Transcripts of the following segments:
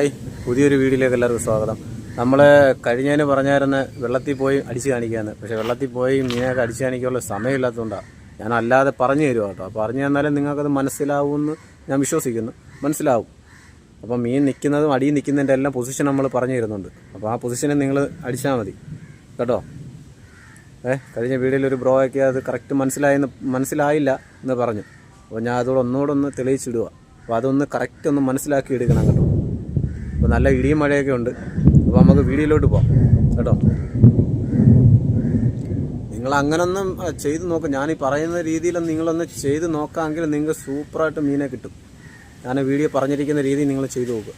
Hi പുതിയൊരു വീഡിയോയിലേക്ക് എല്ലാവർക്കും സ്വാഗതം. നമ്മൾ കഴിഞ്ഞതിന് പറഞ്ഞായിരുന്നു വെള്ളത്തിൽ പോയി അടിച്ച് കാണിക്കാമെന്ന് പക്ഷേ വെള്ളത്തിൽ പോയി മീനൊക്കെ അടിച്ച് കാണിക്കാനുള്ള സമയമില്ലാത്തതുകൊണ്ടാണ് ഞാൻ അല്ലാതെ പറഞ്ഞു തരുമോ കേട്ടോ. പറഞ്ഞു തന്നാലും നിങ്ങൾക്കത് മനസ്സിലാവുമെന്ന് ഞാൻ വിശ്വസിക്കുന്നു. മനസ്സിലാവും. അപ്പം മീൻ നിൽക്കുന്നതും അടിയിൽ നിൽക്കുന്നതിന്റെ എല്ലാം പൊസിഷൻ നമ്മൾ പറഞ്ഞു തരുന്നുണ്ട്. അപ്പോൾ ആ പൊസിഷനെ നിങ്ങൾ അടിച്ചാൽ മതി. കേട്ടോ? ഏ കഴിഞ്ഞ വീഡിയോയിൽ ഒരു ബ്രോ ഒക്കെ അത് കറക്റ്റ് മനസ്സിലായെന്ന് മനസ്സിലായില്ല എന്ന് പറഞ്ഞു. അപ്പോൾ ഞാൻ അതോടെ ഒന്ന് തെളിയിച്ചിടുക അപ്പോൾ അതൊന്ന് കറക്റ്റ് ഒന്ന് മനസ്സിലാക്കി എടുക്കണം അപ്പോൾ നല്ല ഇടിയും മഴയൊക്കെ ഉണ്ട്. അപ്പോൾ നമുക്ക് വീഡിയോയിലോട്ട് പോവാം. കേട്ടോ? നിങ്ങൾ അങ്ങനൊന്നും ചെയ്ത് നോക്കാം. ഈ പറയുന്ന രീതിയിലൊന്നും നിങ്ങളൊന്ന് ചെയ്ത് നോക്കാമെങ്കിൽ നിങ്ങൾക്ക് സൂപ്പറായിട്ട് മീനെ കിട്ടും. ഞാൻ വീഡിയോ പറഞ്ഞിരിക്കുന്ന രീതി നിങ്ങൾ ചെയ്ത് നോക്കുക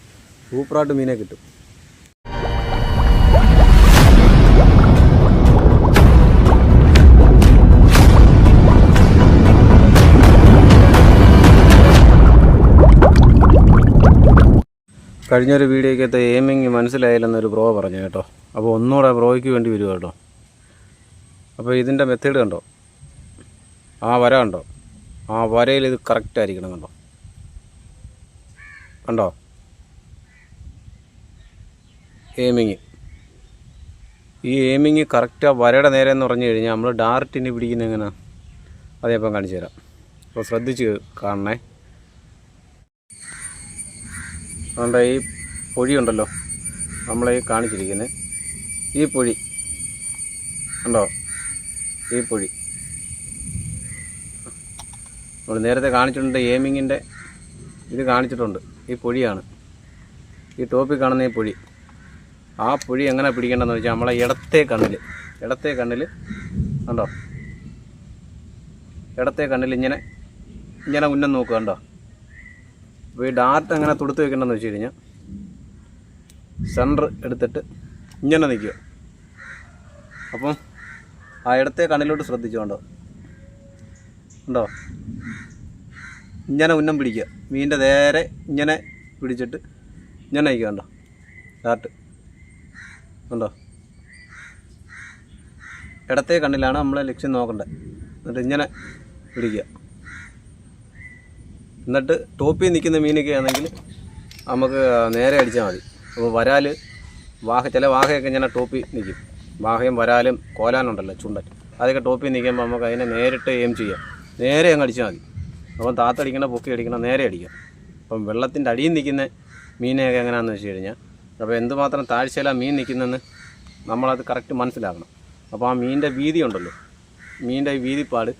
സൂപ്പറായിട്ട് മീനെ കിട്ടും. കഴിഞ്ഞൊരു വീഡിയോക്കകത്ത് എയിമിങ് മനസ്സിലായില്ലെന്നൊരു ബ്രോ പറഞ്ഞു കേട്ടോ. അപ്പോൾ ഒന്നുകൂടെ ബ്രോയ്ക്ക് വേണ്ടി വരുമോ കേട്ടോ. അപ്പോൾ ഇതിന്റെ മെത്തേഡ് കണ്ടോ? ആ വര കണ്ടോ? ആ വരയിൽ ഇത് കറക്റ്റ് ആയിരിക്കണം കണ്ടോ? കണ്ടോ? എയിമിങ് ഈ എയിമിങ് കറക്റ്റ് ആ വരയുടെ നേരെ എന്ന് പറഞ്ഞു കഴിഞ്ഞാൽ നമ്മൾ ഡാർട്ടിന് പിടിക്കുന്ന എങ്ങനെ? അതേപ്പം കാണിച്ചു തരാം അപ്പോൾ ശ്രദ്ധിച്ച് കാണണേ. അതുകൊണ്ട് ഈ പൊഴിയുണ്ടല്ലോ നമ്മളെ ഈ കാണിച്ചിരിക്കുന്നത് ഈ പൊഴി ഉണ്ടോ ഈ പൊഴി. നമ്മൾ നേരത്തെ കാണിച്ചിട്ടുണ്ട് ഏമിങ്ങിന്റെ ഇത് കാണിച്ചിട്ടുണ്ട്. ഈ പൊഴിയാണ്. ഈ ടോപ്പിൽ കാണുന്ന ഈ പൊഴി. ആ പൊഴി എങ്ങനെ പിടിക്കേണ്ടതെന്ന് വെച്ചാൽ നമ്മളെ ഇടത്തെ കണ്ണിൽ ഇടത്തെ കണ്ണിൽ കണ്ടോ? ഇടത്തെ കണ്ണിൽ ഇങ്ങനെ ഇങ്ങനെ ഉന്നം നോക്കുക കണ്ടോ? അപ്പോൾ ഈ ഡാർട്ട് എങ്ങനെ തുടുത്ത് വെക്കേണ്ടതെന്ന് വെച്ച് കഴിഞ്ഞാൽ സെന്റർ എടുത്തിട്ട് ഇങ്ങനെ നിൽക്കുക. അപ്പം ആ ഇടത്തെ കണ്ണിലോട്ട് ശ്രദ്ധിച്ചുകൊണ്ടോ ഉണ്ടോ ഇങ്ങനെ ഉന്നം പിടിക്കുക. മീനിന്റെ നേരെ ഇങ്ങനെ പിടിച്ചിട്ട് ഇങ്ങനെ നയിക്കുക കണ്ടോ? ഡാർട്ട് ഉണ്ടോ ഇടത്തെ കണ്ണിലാണ് നമ്മളെ ലക്ഷ്യം നോക്കേണ്ടത് എന്നിട്ട് ഇങ്ങനെ പിടിക്കുക. എന്നിട്ട് ടോപ്പിൽ നിൽക്കുന്ന മീനൊക്കെ ആണെങ്കിൽ നമുക്ക് നേരെ അടിച്ചാൽ മതി. അപ്പോൾ വരാൽ വാഹ ചില വാഹയൊക്കെ ഇങ്ങനെ ടോപ്പിൽ നിൽക്കും. വാഹയും വരാലും കോലാനുണ്ടല്ലോ ചുണ്ടൻ. അതൊക്കെ ടോപ്പിൽ നിൽക്കുമ്പോൾ നമുക്ക് അതിനെ നേരിട്ട് എയിം ചെയ്യാം. നേരെ അങ്ങ് അടിച്ചാൽ മതി. അപ്പം താത്തടിക്കണ പൊക്കി അടിക്കണം നേരെ അടിക്കാം. അപ്പം വെള്ളത്തിന്റെ അടിയിൽ നിൽക്കുന്ന മീനെയൊക്കെ എങ്ങനെയാണെന്ന് വെച്ച് കഴിഞ്ഞാൽ അപ്പോൾ എന്തുമാത്രം താഴ്ചയിലാണ് മീൻ നിൽക്കുന്നതെന്ന് നമ്മളത് കറക്റ്റ് മനസ്സിലാക്കണം. അപ്പോൾ ആ മീനിന്റെ വീതി ഉണ്ടല്ലോ മീനിന്റെ വീതിപ്പാട്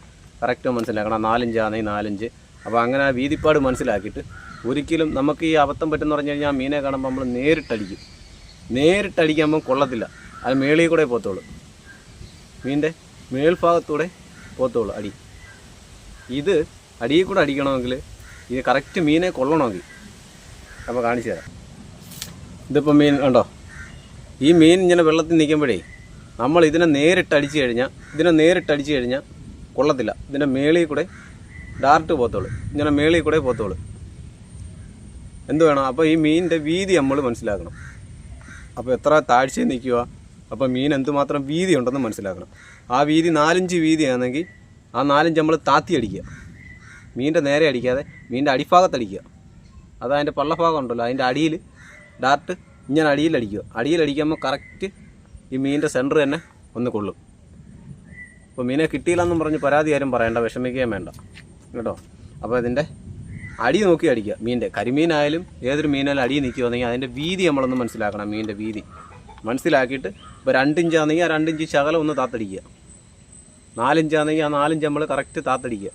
കറക്റ്റ് മനസ്സിലാക്കണം. നാലിഞ്ചാണെങ്കിൽ നാലിഞ്ച്. അപ്പോൾ അങ്ങനെ ആ വീതിപ്പാട് മനസ്സിലാക്കിയിട്ട് ഒരിക്കലും നമുക്ക് ഈ അബദ്ധം പറ്റുന്ന പറഞ്ഞു കഴിഞ്ഞാൽ മീനെ കാണുമ്പോൾ നമ്മൾ നേരിട്ടടിക്കും. നേരിട്ടടിക്കുമ്പം കൊള്ളത്തില്ല. അത് മേളിൽ കൂടെ പോത്തോളൂ. മീനിന്റെ മേൽഭാഗത്തൂടെ പോത്തോളൂ അടി. ഇത് അടിയിൽ കൂടെ അടിക്കണമെങ്കിൽ ഇത് കറക്റ്റ് മീനെ കൊള്ളണമെങ്കിൽ. അപ്പോൾ കാണിച്ചു തരാം. ഇതിപ്പോൾ മീൻ ഉണ്ടോ ഈ മീൻ ഇങ്ങനെ വെള്ളത്തിൽ നിൽക്കുമ്പോഴേ നമ്മൾ ഇതിനെ നേരിട്ട് അടിച്ചു കഴിഞ്ഞാൽ ഇതിനെ നേരിട്ട് അടിച്ചു കഴിഞ്ഞാൽ കൊള്ളത്തില്ല. ഇതിന്റെ മേളിൽ കൂടെ ഡാർട്ട് പോത്തോളൂ ഇങ്ങനെ മേളിൽ കൂടെ പോത്തോളൂ എന്ത് വേണം? അപ്പോൾ ഈ മീനിന്റെ വീതി നമ്മൾ മനസ്സിലാക്കണം. അപ്പോൾ എത്ര താഴ്ചയിൽ നിൽക്കുക? അപ്പോൾ മീൻ എന്തുമാത്രം വീതി ഉണ്ടെന്ന് മനസ്സിലാക്കണം. ആ വീതി നാലഞ്ച് വീതിയാണെങ്കിൽ ആ നാലഞ്ച് നമ്മൾ താത്തി അടിക്കുക. മീനിന്റെ നേരെ അടിക്കാതെ മീനിന്റെ അടിഭാഗത്ത് അടിക്കുക. അത് അതിന്റെ പള്ളഭാഗം ഉണ്ടല്ലോ. അതിന്റെ അടിയിൽ ഡാർട്ട് ഇങ്ങനെ അടിയിൽ അടിക്കുക. അടിയിൽ അടിക്കുമ്പോൾ കറക്റ്റ് ഈ മീനിന്റെ സെന്റർ തന്നെ ഒന്ന് കൊള്ളും. അപ്പോൾ മീനെ കിട്ടിയില്ലെന്നും പറഞ്ഞ് പരാതി ആരും പറയേണ്ട. വിഷമിക്കുകയും വേണ്ട. കേട്ടോ? അപ്പോൾ ഇതിന്റെ അടി നോക്കി അടിക്കുക മീനിന്റെ കരിമീനായാലും ഏതൊരു മീനായാലും അടി നിൽക്കുകയാണെങ്കിൽ അതിന്റെ വീതി നമ്മളൊന്ന് മനസ്സിലാക്കണം മീനിന്റെ വീതി. മനസ്സിലാക്കിയിട്ട് ഇപ്പോൾ രണ്ടിഞ്ചാണെങ്കിൽ ആ രണ്ടിഞ്ച് ശകലം ഒന്ന് താത്തടിക്കുക. നാലിഞ്ചാണെങ്കിൽ ആ നാലിഞ്ച് നമ്മൾ കറക്റ്റ് താത്തടിക്കുക.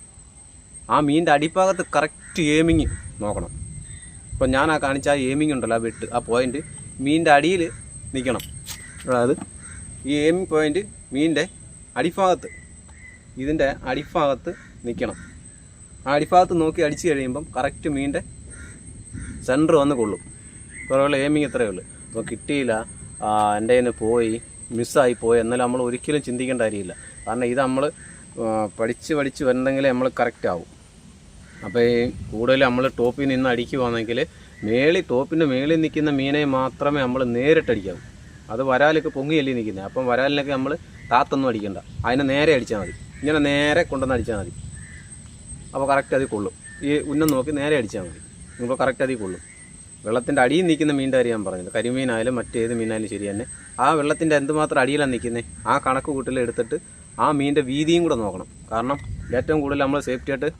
ആ മീനിന്റെ അടിഭാഗത്ത് കറക്റ്റ് ഏമിങ് നോക്കണം. ഇപ്പം ഞാൻ ആ കാണിച്ച ആ ഏമിങ് ഉണ്ടല്ലോ ആ വെട്ട് ആ പോയിന്റ് മീനിന്റെ അടിയിൽ നിൽക്കണം അതായത് ഈ ഏമിങ് പോയിന്റ് മീനിന്റെ അടിഭാഗത്ത് ഇതിന്റെ അടിഭാഗത്ത് നിൽക്കണം അടിഭാഗത്ത് നോക്കി അടിച്ചു കഴിയുമ്പം കറക്റ്റ് മീന്റെ സെന്റർ വന്ന് കൊള്ളും. കുറവുള്ള എയിമിങ് ഇത്രയേ ഉള്ളൂ. അപ്പോൾ കിട്ടിയില്ല. എന്റെ കയ്യിൽ പോയി മിസ്സായി പോയി. എന്നാലും നമ്മൾ ഒരിക്കലും ചിന്തിക്കേണ്ട കാര്യമില്ല. കാരണം ഇത് നമ്മൾ പഠിച്ച് പഠിച്ച് വരണമെങ്കിൽ നമ്മൾ കറക്റ്റ് ആവും. അപ്പോൾ ഈ കൂടുതൽ നമ്മൾ ടോപ്പിൽ നിന്ന് അടിക്കുവാണെങ്കിൽ മേളിൽ ടോപ്പിന്റെ മേളിൽ നിൽക്കുന്ന മീനെ മാത്രമേ നമ്മൾ നേരിട്ട് അടിക്കാവൂ. അത് വരാലൊക്കെ പൊങ്ങിയല്ലേ നിൽക്കുന്നത്. അപ്പം വരാലിനൊക്കെ നമ്മൾ താത്തൊന്നും അടിക്കണ്ട. അതിനെ നേരെ അടിച്ചാൽ മതി. ഇങ്ങനെ നേരെ കൊണ്ടുവന്ന് അടിച്ചാൽ മതി. അപ്പോൾ കറക്റ്റ് അതിൽ കൊള്ളും. ഈ ഉന്നം നോക്കി നേരെ അടിച്ചാൽ മതി. നിങ്ങൾ കറക്റ്റ് അതിൽ കൊള്ളും. വെള്ളത്തിന്റെ അടിയിൽ നിൽക്കുന്ന മീന്റെ കാര്യം ഞാൻ പറഞ്ഞത്. കരിമീനായാലും മറ്റേത് മീനായാലും ശരി തന്നെ. ആ വെള്ളത്തിന്റെ എന്തുമാത്രം അടിയിലാണ് നിൽക്കുന്നത് ആ കണക്ക് കൂട്ടിലെടുത്തിട്ട് ആ മീനിന്റെ വീതിയും കൂടെ നോക്കണം. കാരണം ഏറ്റവും കൂടുതൽ നമ്മൾ സേഫ്റ്റി ആയിട്ട്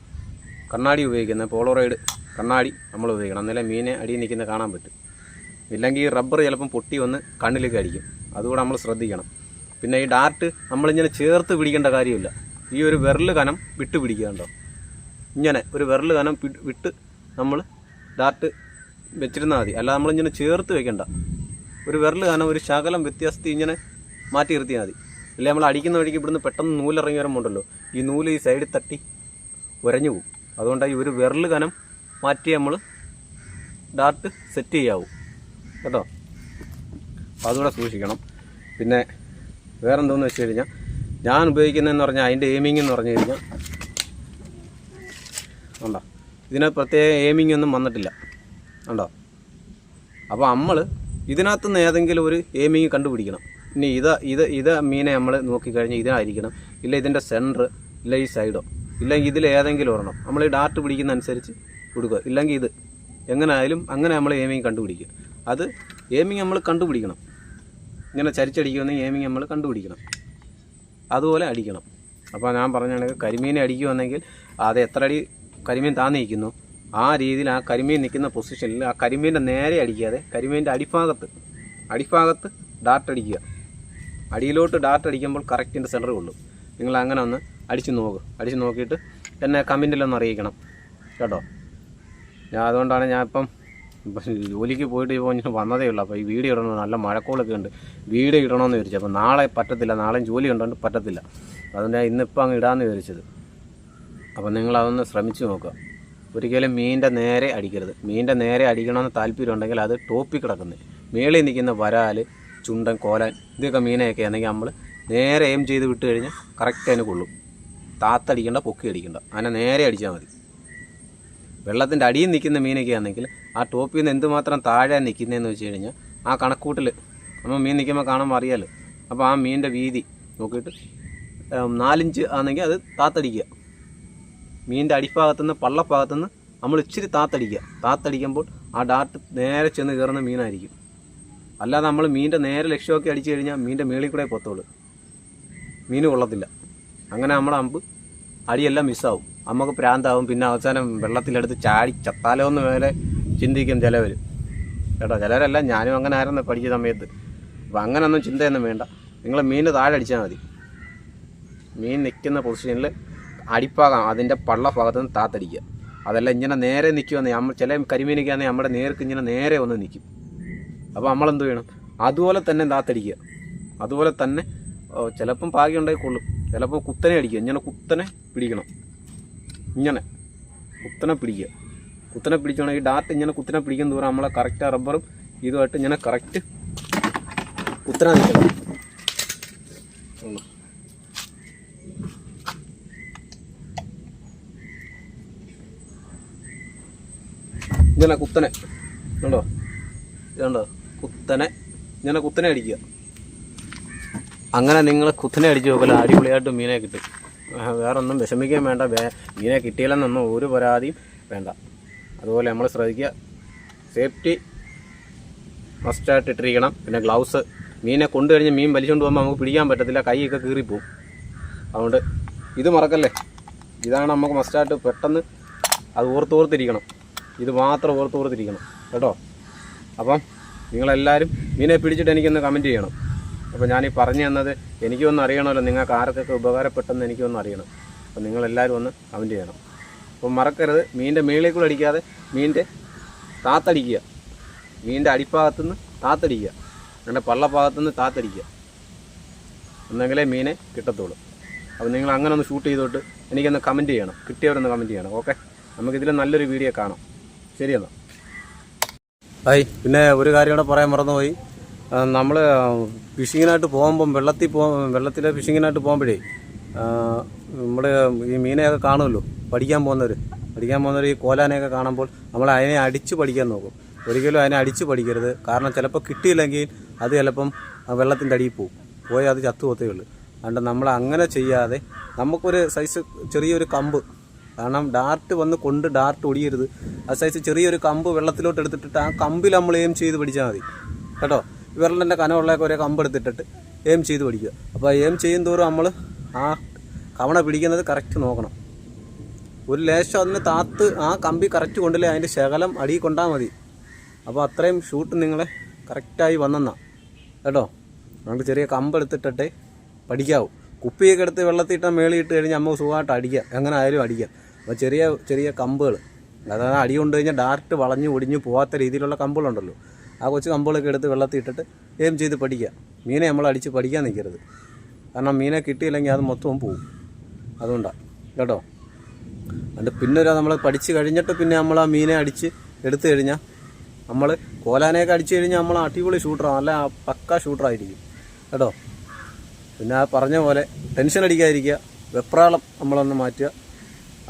കണ്ണാടി ഉപയോഗിക്കുന്നത് പോളോറൈഡ് കണ്ണാടി നമ്മൾ ഉപയോഗിക്കണം. എന്നാലേ മീനെ അടിയിൽ നിൽക്കുന്നത് കാണാൻ പറ്റും. ഇല്ലെങ്കിൽ ഈ റബ്ബർ ചിലപ്പം പൊട്ടി വന്ന് കണ്ണിലേക്ക് അടിക്കും. അതുകൂടെ നമ്മൾ ശ്രദ്ധിക്കണം. പിന്നെ ഈ ഡാർട്ട് നമ്മളിങ്ങനെ ചേർത്ത് പിടിക്കേണ്ട കാര്യമില്ല. ഈ ഒരു വിരൽ കനം വിട്ട് പിടിക്കുക കണ്ടോ? ഇങ്ങനെ ഒരു വിരൽ കനം വിട്ട് നമ്മൾ ഡാർട്ട് വെച്ചിരുന്നാൽ മതി. അല്ലാതെ നമ്മളിങ്ങനെ ചേർത്ത് വെക്കണ്ട. ഒരു വിരൽ കനം ഒരു ശകലം വ്യത്യാസത്തിൽ ഇങ്ങനെ മാറ്റി നിർത്തിയാൽ മതി. അല്ലെങ്കിൽ നമ്മൾ അടിക്കുന്ന വഴിക്ക് ഇവിടുന്ന് പെട്ടെന്ന് നൂലിറങ്ങി വരുമ്പോണ്ടല്ലോ ഈ നൂൽ ഈ സൈഡിൽ തട്ടി ഉരഞ്ഞു പോകും അതുകൊണ്ടാണ് ഈ ഒരു വിരൽ കനം മാറ്റി നമ്മൾ ഡാർട്ട് സെറ്റ് ചെയ്യാവും. കേട്ടോ? അപ്പോൾ അതുകൂടെ സൂക്ഷിക്കണം. പിന്നെ വേറെന്തോന്ന് വെച്ച് കഴിഞ്ഞാൽ ഞാൻ ഉപയോഗിക്കുന്നതെന്ന് പറഞ്ഞാൽ അതിന്റെ എയിമിംഗ് എന്ന് പറഞ്ഞു കഴിഞ്ഞാൽ ഉണ്ടോ? ഇതിന് പ്രത്യേക എയിമിംഗ് ഒന്നും വന്നിട്ടില്ല. ഉണ്ടോ? അപ്പോൾ നമ്മൾ ഇതിനകത്തുനിന്ന് ഏതെങ്കിലും ഒരു എയിമിങ് കണ്ടുപിടിക്കണം. ഇനി ഇത് ഇത് ഇത് മീനെ നമ്മൾ നോക്കിക്കഴിഞ്ഞാൽ ഇതിനായിരിക്കണം ഇല്ല ഇതിന്റെ സെന്റർ ഇല്ല ഈ സൈഡോ ഇല്ലെങ്കിൽ ഇതിൽ ഏതെങ്കിലും ഒരെണ്ണം. നമ്മൾ ഈ ഡാർട്ട് പിടിക്കുന്ന അനുസരിച്ച് കൊടുക്കുക. ഇല്ലെങ്കിൽ ഇത്. എങ്ങനെ ആയാലും അങ്ങനെ നമ്മൾ എയിമിങ് കണ്ടുപിടിക്കുക അത് എയിമിങ് നമ്മൾ കണ്ടുപിടിക്കണം. ഇങ്ങനെ ചരിച്ചടിക്കുമെന്ന് എയിമിങ് നമ്മൾ കണ്ടുപിടിക്കണം. അതുപോലെ അടിക്കണം. അപ്പോൾ ഞാൻ പറഞ്ഞാണെങ്കിൽ കരിമീനെ അടിക്കുമെന്നെങ്കിൽ അത് എത്ര അടി കരിമീൻ താന്നിരിക്കുന്നു ആ രീതിയിൽ ആ കരിമീൻ നിൽക്കുന്ന പൊസിഷനിൽ ആ കരിമീന്റെ നേരെ അടിക്കാതെ കരിമീന്റെ അടിഭാഗത്ത് അടിഭാഗത്ത് ഡാർട്ട് അടിക്കുക. അടിയിലോട്ട് ഡാർട്ട് അടിക്കുമ്പോൾ കറക്റ്റിന്റെ സെന്റർ കൊള്ളും. നിങ്ങൾ അങ്ങനെ ഒന്ന് അടിച്ച് നോക്ക്. അടിച്ച് നോക്കിയിട്ട് എന്നെ കമന്റിലൊന്ന് അറിയിക്കണം. കേട്ടോ? ഞാൻ അതുകൊണ്ടാണ് ഞാൻ ഇപ്പം ജോലിക്ക് പോയിട്ട് ഇപ്പോൾ ഞാൻ വന്നതേ ഉള്ളൂ. അപ്പോൾ ഈ വീഡിയോ ഇടണം? നല്ല മഴക്കോളൊക്കെ ഉണ്ട്. വീഡിയോ ഇടണമെന്ന് വിചാരിച്ചു. അപ്പോൾ നാളെ പറ്റത്തില്ല. നാളെയും ജോലി ഉണ്ടോണ്ട് പറ്റത്തില്ല. അതുകൊണ്ട് ഞാൻ ഇന്നിപ്പോൾ അങ്ങ് ഇടാമെന്ന് വിചാരിച്ചത്. അപ്പോൾ നിങ്ങൾ അതൊന്ന് ശ്രമിച്ചു നോക്കുക. ഒരിക്കലും മീനിന്റെ നേരെ അടിക്കരുത്. മീനിന്റെ നേരെ അടിക്കണമെന്ന് താല്പര്യം ഉണ്ടെങ്കിൽ അത് ടോപ്പിൽ കിടക്കുന്നത് മേളിൽ നിൽക്കുന്ന വരാൽ ചുണ്ടൻ കോലാൻ ഇതൊക്കെ മീനെയൊക്കെ ആണെങ്കിൽ നമ്മൾ നേരെ എയിം ചെയ്ത് വിട്ട് കഴിഞ്ഞാൽ കറക്റ്റ് അതിന് കൊള്ളും. താത്തടിക്കേണ്ട പൊക്കി അടിക്കേണ്ട. അതിനെ നേരെ അടിച്ചാൽ മതി. വെള്ളത്തിന്റെ അടിയിൽ നിൽക്കുന്ന മീനൊക്കെ ആണെങ്കിൽ ആ ടോപ്പിൽ നിന്ന് എന്തുമാത്രം താഴെ നിൽക്കുന്നതെന്ന് വെച്ച് കഴിഞ്ഞാൽ ആ കണക്കൂട്ടിൽ നമ്മൾ മീൻ നിൽക്കുമ്പോൾ കാണുമ്പോൾ അറിയാമല്ലോ അപ്പോൾ ആ മീനിന്റെ വീതി നോക്കിയിട്ട് നാലിഞ്ച് ആണെങ്കിൽ അത് താത്തടിക്കുക മീനിന്റെ അടിഭാഗത്തുനിന്ന് പള്ളഭാഗത്തുനിന്ന് നമ്മൾ ഇച്ചിരി താത്തടിക്കുക. താത്തടിക്കുമ്പോൾ ആ ഡാർട്ട് നേരെ ചെന്ന് കയറുന്ന മീനായിരിക്കും. അല്ലാതെ നമ്മൾ മീനിന്റെ നേരെ ലക്ഷ്യമൊക്കെ അടിച്ചു കഴിഞ്ഞാൽ മീനിന്റെ മേളിൽ കൂടെ പൊത്തോളൂ. മീൻ കൊള്ളത്തില്ല. അങ്ങനെ നമ്മുടെ അമ്പ് അടിയെല്ലാം മിസ്സാവും. നമുക്ക് പ്രാന്താവും. പിന്നെ അവസാനം വെള്ളത്തിലെടുത്ത് ചാടി ചത്താലോ എന്ന് വേറെ ചിന്തിക്കും ചിലവർ കേട്ടോ ചിലരല്ല ഞാനും അങ്ങനെ ആയിരുന്നു പഠിച്ച സമയത്ത്. അപ്പം അങ്ങനെയൊന്നും ചിന്തയൊന്നും വേണ്ട. നിങ്ങൾ മീനിന് താഴെ അടിച്ചാൽ മതി. മീൻ നിൽക്കുന്ന പൊസിഷനിൽ അടിപ്പാകാം. അതിന്റെ പള്ള ഭാഗത്ത് നിന്ന് താത്തടിക്കുക. അതെല്ലാം ഇങ്ങനെ നേരെ നിൽക്കുമെന്ന് നമ്മൾ ചില കരിമീനൊക്കെ ആണെങ്കിൽ നമ്മുടെ നേർക്ക് ഇങ്ങനെ നേരെ ഒന്ന് നിൽക്കും അപ്പോൾ നമ്മളെന്ത് ചെയ്യണം? അതുപോലെ തന്നെ താത്തടിക്കുക. അതുപോലെ തന്നെ ചിലപ്പം പാകി ഉണ്ടായി കൊള്ളും. ചിലപ്പോൾ കുത്തനെ അടിക്കുക. ഇങ്ങനെ കുത്തനെ പിടിക്കണം. ഇങ്ങനെ കുത്തനെ പിടിക്കുക. കുത്തനെ പിടിക്കുകയാണെങ്കിൽ ഡാർട്ട് ഇങ്ങനെ കുത്തനെ പിടിക്കുന്ന ദൂരം നമ്മളെ കറക്റ്റ് റബ്ബറും ഇതുമായിട്ട് ഇങ്ങനെ കറക്റ്റ് കുത്തനെ നിൽക്കണം. ഇങ്ങനെ കുത്തനെ. കണ്ടോ? ഇതുണ്ടോ? കുത്തനെ. ഇങ്ങനെ കുത്തനെ അടിക്കുക. അങ്ങനെ നിങ്ങൾ കുത്തനെ അടിച്ച് നോക്കല അടിപൊളിയായിട്ട് മീനെ കിട്ടും. വേറൊന്നും വിഷമിക്കാൻ വേണ്ട. മീനെ കിട്ടിയില്ലെന്നൊന്നും ഒരു പരാതിയും വേണ്ട. അതുപോലെ നമ്മൾ ശ്രദ്ധിക്കുക. സേഫ്റ്റി മസ്റ്റായിട്ട് ഇട്ടിരിക്കണം. പിന്നെ ഗ്ലൗസ്. മീനെ കൊണ്ടു കഴിഞ്ഞ് മീൻ വലിച്ചുകൊണ്ട് പോകുമ്പോൾ നമുക്ക് പിടിക്കാൻ പറ്റത്തില്ല. കൈയൊക്കെ കീറിപ്പോവും അതുകൊണ്ട് ഇത് മറക്കല്ലേ? ഇതാണ് നമുക്ക് മസ്റ്റായിട്ട് പെട്ടെന്ന് അത് ഓർത്തോർത്തിരിക്കണം ഇത് മാത്രം ഓർത്ത് ഓർത്തിരിക്കണം. കേട്ടോ? അപ്പം നിങ്ങളെല്ലാവരും മീനെ പിടിച്ചിട്ട് എനിക്കൊന്ന് കമന്റ് ചെയ്യണം. അപ്പോൾ ഞാൻ ഈ പറഞ്ഞു തന്നത് എനിക്കൊന്നും അറിയണമല്ലോ നിങ്ങൾക്ക് ആർക്കൊക്കെ ഉപകാരപ്പെട്ടെന്ന് എനിക്കൊന്നും അറിയണം. അപ്പോൾ നിങ്ങളെല്ലാവരും ഒന്ന് കമന്റ് ചെയ്യണം. അപ്പോൾ മറക്കരുത്. മീനിന്റെ മേളിൽ കൂടെ അടിക്കാതെ മീനിന്റെ താത്തടിക്കുക. മീനിന്റെ അടിഭാഗത്തുനിന്ന് താത്തടിക്കുക. അങ്ങനെ പള്ളഭാഗത്തുനിന്ന് താത്തടിക്കുക. എന്നെങ്കിലേ മീനെ കിട്ടത്തുള്ളൂ. അപ്പോൾ നിങ്ങൾ അങ്ങനെ ഒന്ന് ഷൂട്ട് ചെയ്തോട്ട് എനിക്കൊന്ന് കമന്റ് ചെയ്യണം. കിട്ടിയവരൊന്ന് കമന്റ് ചെയ്യണം. ഓക്കെ നമുക്കിതിൽ നല്ലൊരു വീഡിയോ കാണാം. ശരിയെന്നാ. ഹായ് പിന്നെ ഒരു കാര്യം കൂടെ പറയാൻ മറന്നുപോയി. നമ്മൾ ഫിഷിങ്ങിനായിട്ട് പോകുമ്പം വെള്ളത്തിൽ പോ വെള്ളത്തിൽ ഫിഷിങ്ങിനായിട്ട് പോകുമ്പോഴേ നമ്മൾ ഈ മീനെയൊക്കെ കാണുമല്ലോ പഠിക്കാൻ പോകുന്നവർ പഠിക്കാൻ പോകുന്നവർ ഈ കോലാനെയൊക്കെ കാണുമ്പോൾ നമ്മൾ അതിനെ അടിച്ച് പഠിക്കാൻ നോക്കും. ഒരിക്കലും അതിനെ അടിച്ച് പഠിക്കരുത്. കാരണം ചിലപ്പോൾ കിട്ടിയില്ലെങ്കിൽ അത് ചിലപ്പം വെള്ളത്തിന്റെ അടിയിൽ പോകും. പോയി അത് ചത്തു പോത്തേ ഉള്ളൂ. അതുകൊണ്ട് നമ്മൾ അങ്ങനെ ചെയ്യാതെ നമുക്കൊരു സൈസ് ചെറിയൊരു കമ്പ് കാരണം ഡാർട്ട് വന്ന് കൊണ്ട് ഡാർട്ട് ഒടിയരുത്. സൈസ് ചെറിയൊരു കമ്പ് വെള്ളത്തിലോട്ട് എടുത്തിട്ട് ആ കമ്പിൽ നമ്മൾ എയിം ചെയ്ത് പിടിച്ചാൽ മതി. കേട്ടോ? വിരലിന്റെ കനമുള്ളൊക്കെ ഒരേ കമ്പ് എടുത്തിട്ടിട്ട് എയിം ചെയ്ത് പിടിക്കുക. അപ്പോൾ എയിം ചെയ്യും തോറും നമ്മൾ ആ കവണ പിടിക്കുന്നത് കറക്റ്റ് നോക്കണം. ഒരു ലേശം അതിന് താത്ത് ആ കമ്പി കറക്റ്റ് കൊണ്ടില്ലേ അതിന്റെ ശകലം അടി കൊണ്ടാൽ മതി. അപ്പോൾ അത്രയും ഷൂട്ട് നിങ്ങളെ കറക്റ്റായി വന്നെന്നാ. കേട്ടോ? നമുക്ക് ചെറിയ കമ്പ് എടുത്തിട്ടെ പഠിക്കാവൂ. കുപ്പിയൊക്കെ എടുത്ത് വെള്ളത്തിൽ മേളിയിട്ട് കഴിഞ്ഞാൽ നമുക്ക് സുഖമായിട്ട് അടിക്കാം. എങ്ങനെ ആയാലും അടിക്കാം. അപ്പോൾ ചെറിയ ചെറിയ കമ്പുകൾ. അതായത് അടി കൊണ്ട് കഴിഞ്ഞാൽ ഡയറക്റ്റ് വളഞ്ഞ് ഒടിഞ്ഞ് പോകാത്ത രീതിയിലുള്ള കമ്പുകളുണ്ടല്ലോ. ആ കൊച്ചു കമ്പുകളൊക്കെ എടുത്ത് വെള്ളത്തിൽ ഇട്ടിട്ട് എയിം ചെയ്ത് പഠിക്കുക. മീനെ നമ്മൾ അടിച്ച് പഠിക്കാൻ നിൽക്കരുത്. കാരണം മീനെ കിട്ടിയില്ലെങ്കിൽ അത് മൊത്തവും പോവും. അതുകൊണ്ടാണ് കേട്ടോ? എന്നിട്ട് പിന്നെ ഒരു നമ്മൾ പഠിച്ച് കഴിഞ്ഞിട്ട് പിന്നെ നമ്മൾ ആ മീനെ അടിച്ച് എടുത്തു കഴിഞ്ഞാൽ നമ്മൾ കോലാനെയൊക്കെ അടിച്ചു കഴിഞ്ഞാൽ നമ്മൾ അടിപൊളി ഷൂട്ടറാണ് നല്ല പക്ക ഷൂട്ടറായിരിക്കും. കേട്ടോ? പിന്നെ ആ പറഞ്ഞ പോലെ ടെൻഷൻ അടിക്കാതിരിക്കുക. വെപ്രാളം നമ്മളൊന്ന് മാറ്റുക.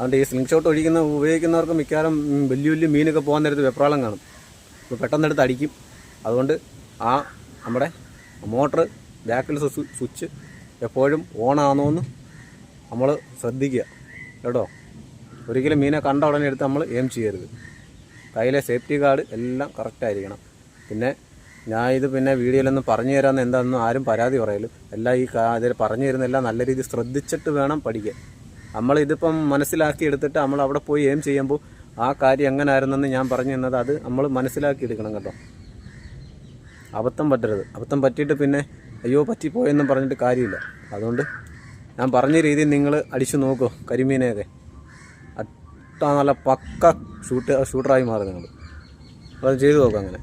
അതുകൊണ്ട് ഈ സ്ലിംഗ് ഷോട്ട് ഒഴിക്കുന്ന ഉപയോഗിക്കുന്നവർക്ക് മിക്കവാറും വലിയ വലിയ മീനൊക്കെ പോകാൻ നേരത്ത് വെപ്രാളം കാണും. അപ്പോൾ പെട്ടെന്ന് എടുത്ത് അടിക്കും. അതുകൊണ്ട് ആ നമ്മുടെ മോട്ടർ ബാക്കിൽ സ്വിച്ച് എപ്പോഴും ഓണാണോന്ന് നമ്മൾ ശ്രദ്ധിക്കുക. കേട്ടോ? ഒരിക്കലും മീനെ കണ്ട ഉടനെ എടുത്ത് നമ്മൾ എയിം ചെയ്യരുത്. കയ്യിലെ സേഫ്റ്റി ഗാർഡ് എല്ലാം കറക്റ്റായിരിക്കണം പിന്നെ ഞാൻ ഇത് പിന്നെ വീഡിയോയിലൊന്നും പറഞ്ഞു തരാമെന്ന് എന്താണെന്നും ആരും പരാതി പറയലും. എല്ലാം ഈ ഇതിൽ പറഞ്ഞു തരുന്നെല്ലാം നല്ല രീതിയിൽ ശ്രദ്ധിച്ചിട്ട് വേണം പഠിക്കാൻ. നമ്മൾ ഇതിപ്പം മനസ്സിലാക്കി എടുത്തിട്ട് നമ്മൾ അവിടെ പോയി എയിം ചെയ്യുമ്പോൾ ആ കാര്യം എങ്ങനായിരുന്നെന്ന് ഞാൻ പറഞ്ഞു തന്നത് അത് നമ്മൾ മനസ്സിലാക്കി എടുക്കണം കേട്ടോ. അബദ്ധം പറ്റരുത്. അബദ്ധം പറ്റിയിട്ട് പിന്നെ അയ്യോ പറ്റിപ്പോയെന്നും പറഞ്ഞിട്ട് കാര്യമില്ല. അതുകൊണ്ട് ഞാൻ പറഞ്ഞ രീതിയിൽ നിങ്ങൾ അടിച്ചു നോക്കൂ കരിമീനെയൊക്കെ. അട്ട നല്ല പക്ക ഷൂട്ട് ഷൂട്ടറായി മാറും നിങ്ങൾ അപ്പോൾ അത് ചെയ്തു നോക്കാം അങ്ങനെ.